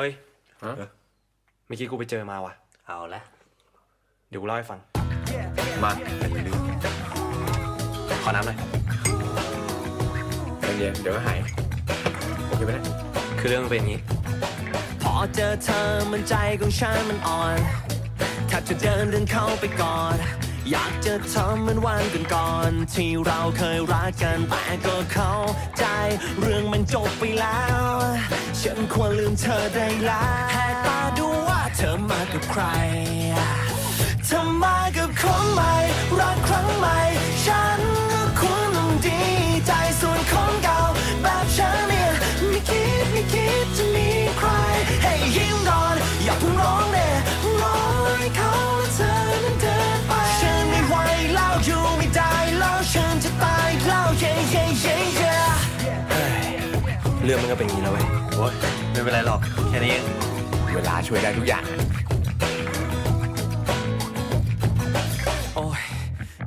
ฮ้ย ฮะ เมื่อกี้กูไปเจอมาว่ะ เอาละเดี๋ยวกูเล่าให้ฟัง มาแต่อย่าลืมขอน้ำหน่อยใจเย็นเดี๋ยวก็หายโอเคไหมเนี่ยคือเรื่องมันเป็นอย่างนี้ พอเจอเธอมันใจของฉันมันอ่อนแทบจะเดินเดินเข้าไปกอด อยากจะทำเหมือนวันก่อนก่อนๆที่เราเคยรักกันแต่ก็เข้าใจเรื่องมันจบไปแล้ว ฉันควรลืมเธอได้แล้วแหกตาดูว่าเธอมากับใครเธอมากับคนใหม่รักครั้งใหม่ ฉันก็ควรต้องดีใจ เรื่องมันก็เป็นอย่างนี้แล้วเว้ยโอ้ยไม่เป็นไรหรอก แค่นี้เองเวลาช่วยได้ทุกอย่างอะโอ้ย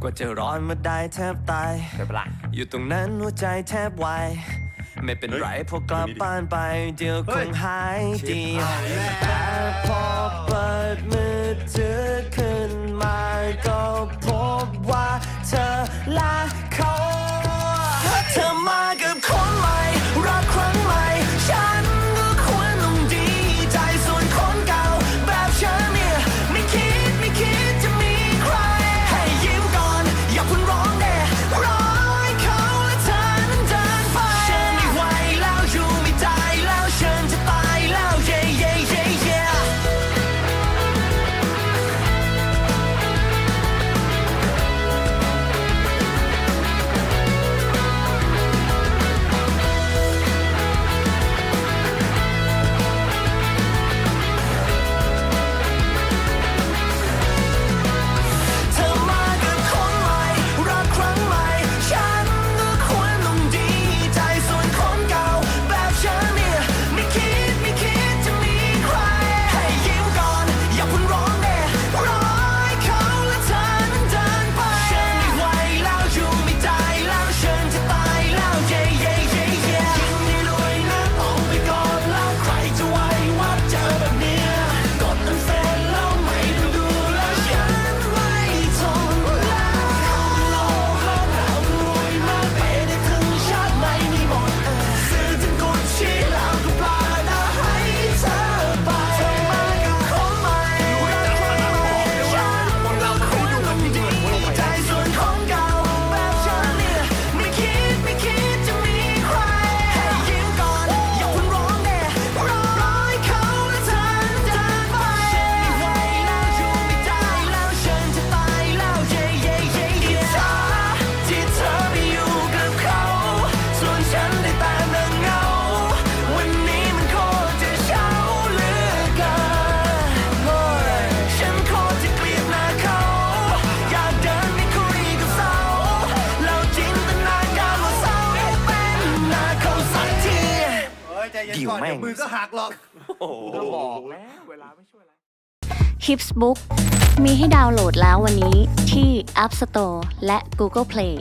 กว่าจะร้อนมาได้แทบตายใช่ปะล่ะอยู่ตรงนั้นหัวใจแทบวาย ไม่เป็นไรพอกลับบ้านไป เดี๋ยวคงหายดีแต่พอเปิด ฮ้ยใจเย็นก่อนเดี๋ยวมือก็หักหรอก ก็บอกแล้วเวลาไม่ช่วยอะไร Hips Book มีให้ดาวน์โหลดแล้ววันนี้ที่ App Store และ Google Play